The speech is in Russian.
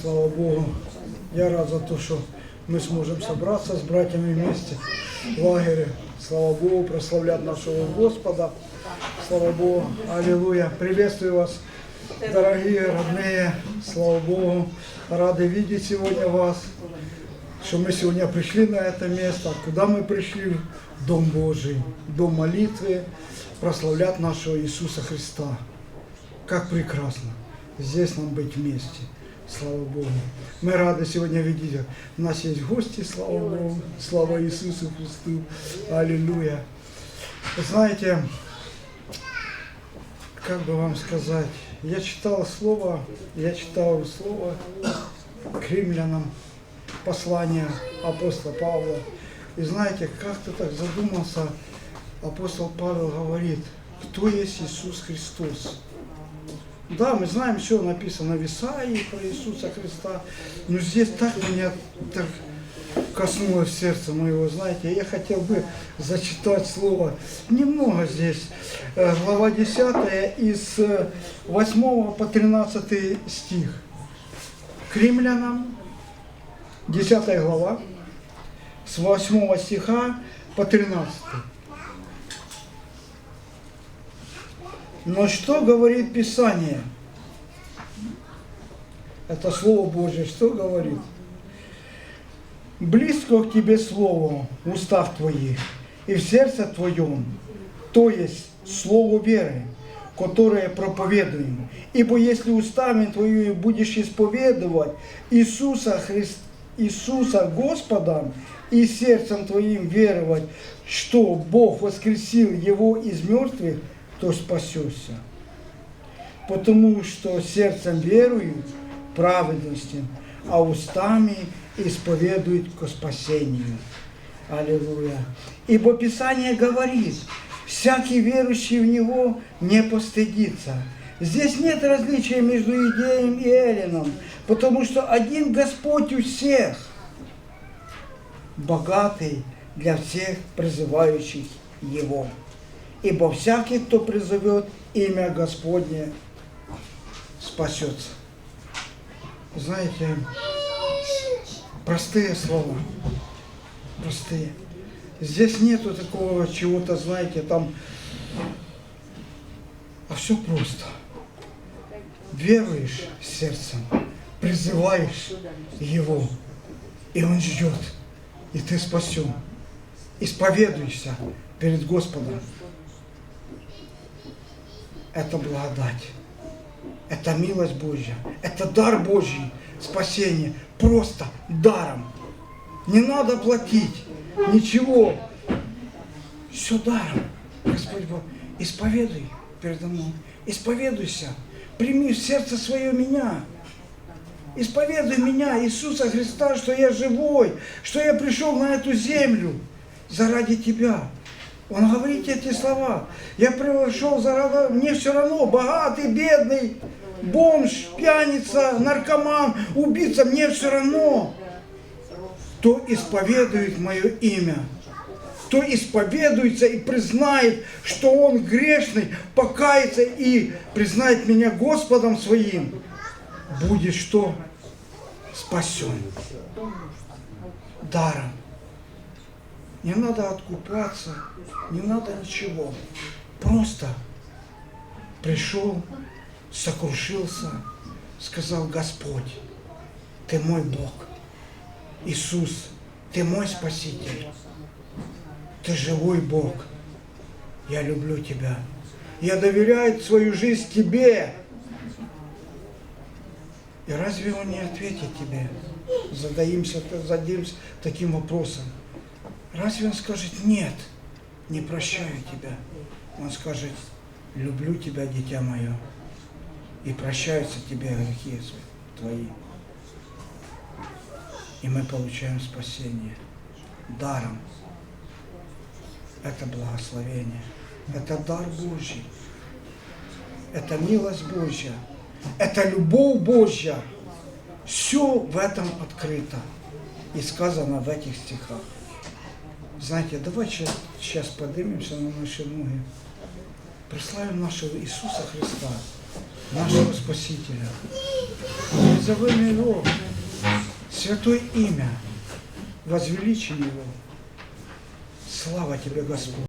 Слава Богу. Я рад за то, что мы сможем собраться с братьями вместе в лагере. Слава Богу, прославлять нашего Господа. Слава Богу. Аллилуйя. Приветствую вас, дорогие, родные. Слава Богу. Рады видеть сегодня вас. Что мы сегодня пришли на это место. Куда мы пришли? Дом Божий, Дом молитвы. Прославлять нашего Иисуса Христа. Как прекрасно здесь нам быть вместе. Слава Богу. Мы рады сегодня видеть. У нас есть гости, слава Богу. Слава Иисусу Христу. Аллилуйя. Знаете, как бы вам сказать, я читал слово, я читал слово к римлянам, послание апостола Павла. И знаете, как-то так задумался, апостол Павел говорит, кто есть Иисус Христос? Да, мы знаем, все написано в Исаии про Иисуса Христа, но здесь так меня так коснулось сердца моего, знаете, я хотел бы зачитать слово, немного здесь, Э, глава 10 из э, 8 по 13 стих. К римлянам, 10 глава, с 8 стиха по 13. Но что говорит Писание? Это Слово Божье, что говорит? Близко к тебе Слово в устах твоих и в сердце твоем, то есть Слово веры, которое проповедуем. Ибо если устами твоими будешь исповедовать Иисуса Христа, Иисуса Господом и сердцем твоим веровать, что Бог воскресил Его из мертвых, то спасешься. Потому что сердцем веруют праведности, а устами исповедуют ко спасению. Аллилуйя. Ибо Писание говорит, всякий верующий в Него не постыдится. Здесь нет различия между Иудеем и Эллином, потому что один Господь у всех, богатый для всех призывающих Его. Ибо всякий, кто призовет имя Господне, спасется. Знаете, простые слова, простые. Здесь нету такого чего-то, знаете, там, а все просто. Веруешь сердцем, призываешь Его, и Он ждет, и ты спасен. Исповедуешься перед Господом. Это благодать. Это милость Божья. Это дар Божий. Спасение. Просто даром. Не надо платить. Ничего. Все даром. Господь Бог. Исповедуй передо мной. Исповедуйся. Прими в сердце свое меня. Исповедуй меня, Иисуса Христа, что я живой, что я пришел на эту землю заради тебя. Он говорит эти слова. Я пришел заради... Мне все равно, богатый, бедный, бомж, пьяница, наркоман, убийца, мне все равно. Кто исповедует мое имя, кто исповедуется и признает, что он грешный, покается и признает меня Господом своим, будет что? Спасен. Даром. Не надо откупаться, не надо ничего. Просто пришел, сокрушился, сказал, Господь, Ты мой Бог. Иисус, Ты мой Спаситель. Ты живой Бог. Я люблю Тебя. Я доверяю свою жизнь Тебе. И разве Он не ответит Тебе? Задаемся, зададимся таким вопросом. Разве он скажет, нет, не прощаю тебя? Он скажет, люблю тебя, дитя мое, и прощаются тебе грехи твои. И мы получаем спасение даром. Это благословение, это дар Божий, это милость Божья, это любовь Божья. Все в этом открыто и сказано в этих стихах. Знаете, давайте сейчас поднимемся на наши ноги. Прославим нашего Иисуса Христа, нашего Спасителя. Призовем Его, святое имя, возвеличим Его. Слава Тебе, Господь.